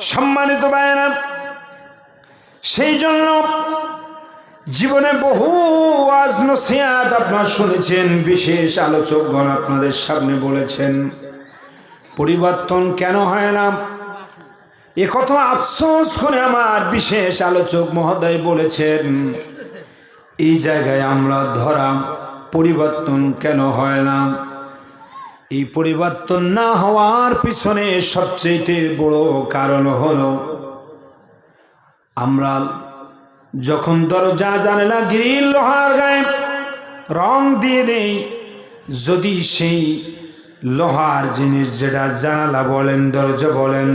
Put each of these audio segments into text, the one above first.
সম্মানিত বায়না সেই জন্য জীবনে বহু আজ নসিয়াত আপনার শুনেছেন, বিশেষ আলোচকগণ আপনাদের সামনে বলেছেন, পরিবর্তন কেন হয় না? এ কত আফসোস করে আমার বিশেষ আলোচক মহোদয় বলেছেন, এই জায়গায় আমরা ধরা পরিবর্তন কেন হয় না? এই পরিবর্তন না হওয়ার পিছনে সবচেয়ে বড় কারণ হলো, আমরা যখন দরজা জানেলা গ্রিল লোহার গায়ে রং দিয়ে দেই, যদি সেই লোহার জিনিস যেটা জানালা বলেন, দরজা বলেন,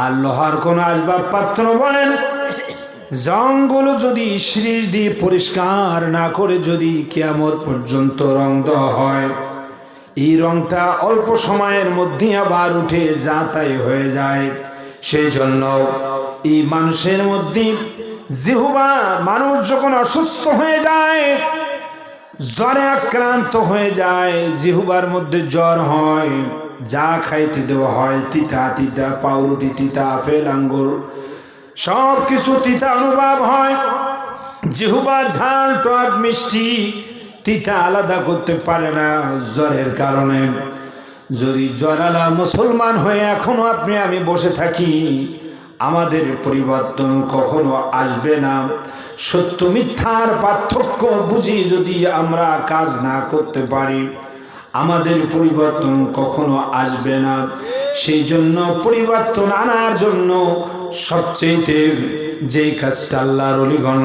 আর লোহার কোনো আসবাবপত্র বলেন জংগুলো যদি সিরিজ দিয়ে পরিষ্কার না করে যদি কেয়ামত পর্যন্ত রং দেওয়া হয় এই রংটা অল্প সময়ের মধ্যে আবার উঠে যা তাই হয়ে যায়। সেই জন্য এই মানুষের মধ্যে জিহুবা মানুষ যখন অসুস্থ হয়ে যায়, জ্বরে আক্রান্ত হয়ে যায় জিহুবার মধ্যে জ্বর হয়, যা খাইতে দেওয়া হয়, তিতা তিতা, পাউরুটি, তিতা, আপেল, আঙ্গুর সব কিছু তিতা অনুভব হয়। জিহুবা ঝাল, টক, মিষ্টি তিতা আলাদা করতে পারে না জ্বরের কারণে। যদি জ্বরালা মুসলমান হয়ে এখনও আপনি আমি বসে থাকি, আমাদের পরিবর্তন কখনো আসবে না। সত্য মিথ্যার পার্থক্য বুঝি যদি আমরা কাজ না করতে পারি, আমাদের পরিবর্তন কখনো আসবে না। সেই জন্য পরিবর্তন আনার জন্য সবচেয়েতে যে কাজটা আল্লাহর অলিগণ,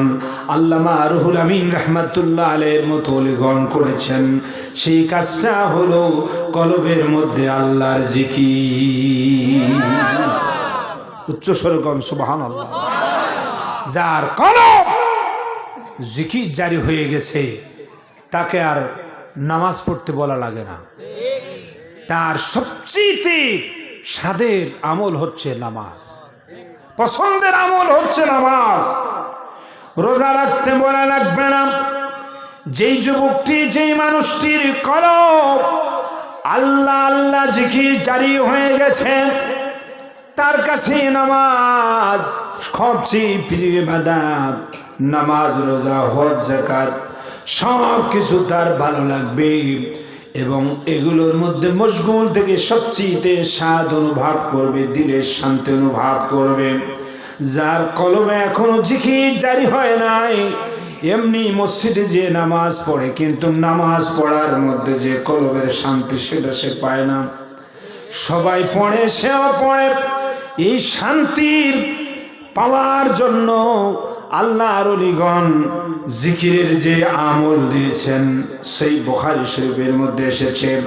আল্লামা রুহুল আমিন রহমাতুল্লাহ আলের মতো অলিগণ করেছেন, সেই কাজটা হলো কলবের মধ্যে আল্লাহর জিকি উচ্চ স্বরগণ সুবাহান আল্লাহ যার কলব জিকি জারি হয়ে গেছে, তাকে আর নামাজ পড়তে বলা লাগে না। তার সবচেয়ে স্বাদের আমল হচ্ছে নামাজ। পছন্দের আমল হচ্ছে নামাজ। রোজা রাখতে বলা লাগবে না। যেই যুবকটি, যেই মানুষটির কলব আল্লাহ আল্লাহ জিকির জারি হয়ে গেছে, তার কাছে নামাজ সবচেয়ে প্রিয় বাদাত নামাজ, রোজা, হজ জাকাত সব কিছু তার ভালো লাগবে। এবং এগুলোর মধ্যে মশগুল থেকে সবচেয়ে স্বাদ অনুভব করবে দিলের শান্তি অনুভব করবে। যার কলমে এখনও জিখির জারি হয় নাই, এমনি মসজিদে যে নামাজ পড়ে, কিন্তু নামাজ পড়ার মধ্যে যে কলবের শান্তি সেটা সে পায় না। সবাই পড়ে, সেও পড়ে। এই শান্তির পাওয়ার জন্য আল্লাহর অলিগণ জিকিরের যে আমল দিয়েছেন, সেই বখারি শরীফের মধ্যে এসেছে।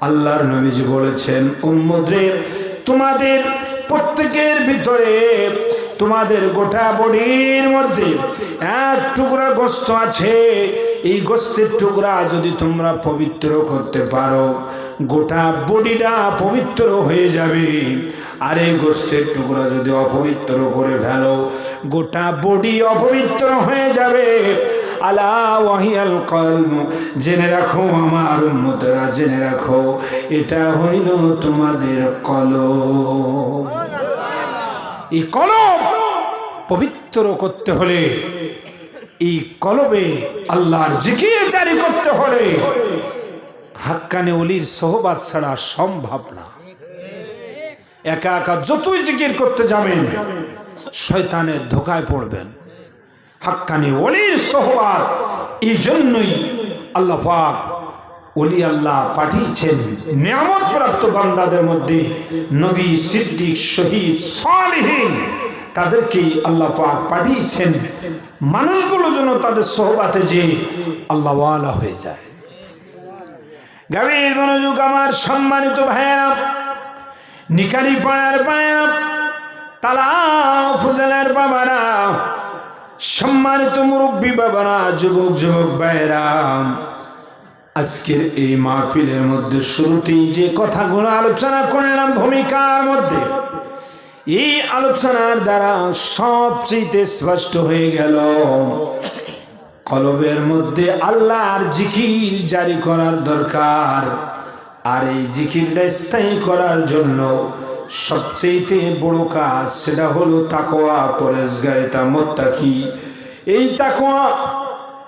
আল্লাহর নবীজি বলেছেন উম্মদরে তোমাদের প্রত্যেকের ভিতরে তোমাদের গোটা বডির মধ্যে এক টুকরা গোস্ত আছে। এই গোস্তের টুকরা যদি তোমরা পবিত্র করতে পারো, গোটা বডিটা পবিত্র হয়ে যাবে। আর এই গোস্তের টুকরা যদি অপবিত্র করে ফেলো, গোটা বডি অপবিত্র হয়ে যাবে। আলা ওয়াহিয়াল কলম জেনে রাখো আমার উন্মতেরা জেনে রাখো, এটা হইল তোমাদের কলম এই কলম পবিত্র করতে হলে এই কলবে আল্লাহর জিকির জারি করতে হলে হাক্কানে অলির সোহবাদ ছাড়া সম্ভব না। একা একা যতই জিকির করতে যাবেন, শয়তানের ধোকায় পড়বেন। হাক্কানি অলির সোহবাদ এই জন্যই আল্লাহ পাক অলি আল্লাহ পাঠিয়েছেন নিয়ামত প্রাপ্ত বান্দাদের মধ্যে নবী সিদ্দিক শহীদ সালিহীন। তাদেরকে আল্লাহ পাক পাঠিয়েছেন। মানুষগুলো যেন তাদের সোহবাতে যে আল্লাহওয়ালা হয়ে যায়। মনোযোগ আমার সম্মানিত ভাইয়া। নিকারি পাড়ার পায়া তালা ফুজলের বাবারা, সম্মানিত মুরব্বী বাবারা, যুবক যুবক ভাইয়েরা, আজকের এই মাহফিলের মধ্যে শুরুতেই যে কথাগুলো আলোচনা করলাম, ভূমিকার মধ্যে এই আলোচনার দ্বারা সবচেয়ে স্পষ্ট হয়ে গেল, কলবের মধ্যে আল্লাহর জিকির জারি করার দরকার। আর এই জিকিরটা স্থায়ী করার জন্য সবচেয়ে বড় কাজ সেটা হলো তাকোয়া পরেশগারিতা, মোত্তাকি। এই তাকোয়া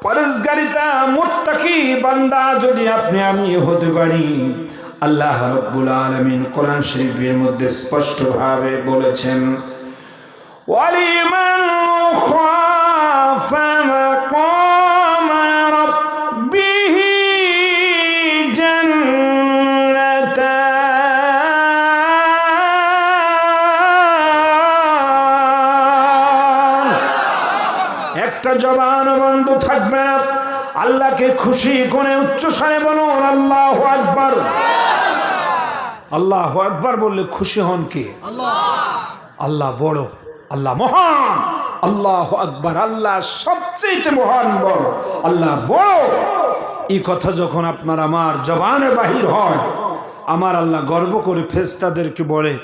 পরেশগারিতা, মোত্তাকি বান্দা যদি আপনি আমি হতে পারি আল্লাহ রব্বুল আলমিন কোরআন শরীফের মধ্যে স্পষ্টভাবে বলেছেন, ওয়ালিমান জবান থাকবে আল্লাহকে খুশি করে উচ্চ স্বরে বলুন, আল্লাহ আকবার। আল্লাহ আকবার বললে খুশি হন কে? আল্লাহ। বড় আল্লাহ মহান। আল্লাহ আকবার আল্লাহ সবচেয়ে মহান বড় আল্লাহ বড়। এই কথা যখন আপনার আমার জবানে বাহির হয় আমার আল্লাহ গর্ব করে ফেস্তাদেরকে বলে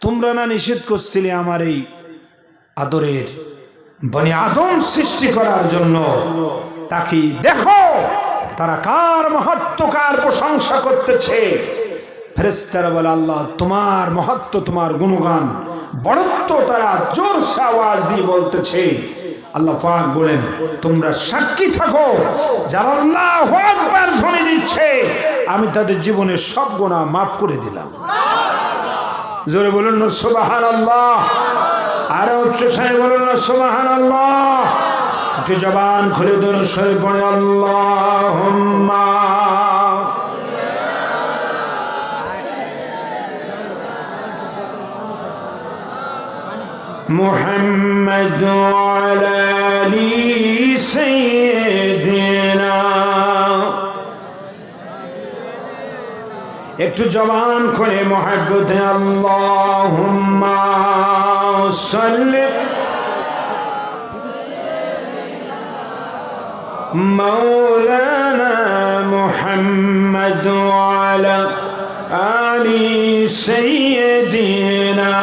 তোমরা না নিষেধ করছিলে আমার এই আদরের বনে আদম সৃষ্টি করার জন্য? তাকে দেখো তারা কার মহত্ব কার প্রশংসা করতেছে? ফেরেস্তারা বলে আল্লাহ তোমার মহত্ব তোমার গুণগান বড়ত্ব তারা জোরসে আওয়াজ দিয়ে বলতেছে। আল্লাহ পাক বলেন তোমরা সাক্ষী থাকো যারা আল্লাহ একবার ধ্বনি দিচ্ছে। আমি তাদের জীবনের সব গুণা মাফ করে দিলাম। জোরে বলুন না সুবাহান আল্লাহ আরও উচ্চ সাহেব বলুন না সুবাহান আল্লাহ জবান খুলে দূর সরে পড়ে আল্লাহ محمد وعلى آل سيدنا একটু জবান খুলে মহাব্বতে আল্লাহুম্মা সাল্লি مولانا محمد وعلى آل سيدنا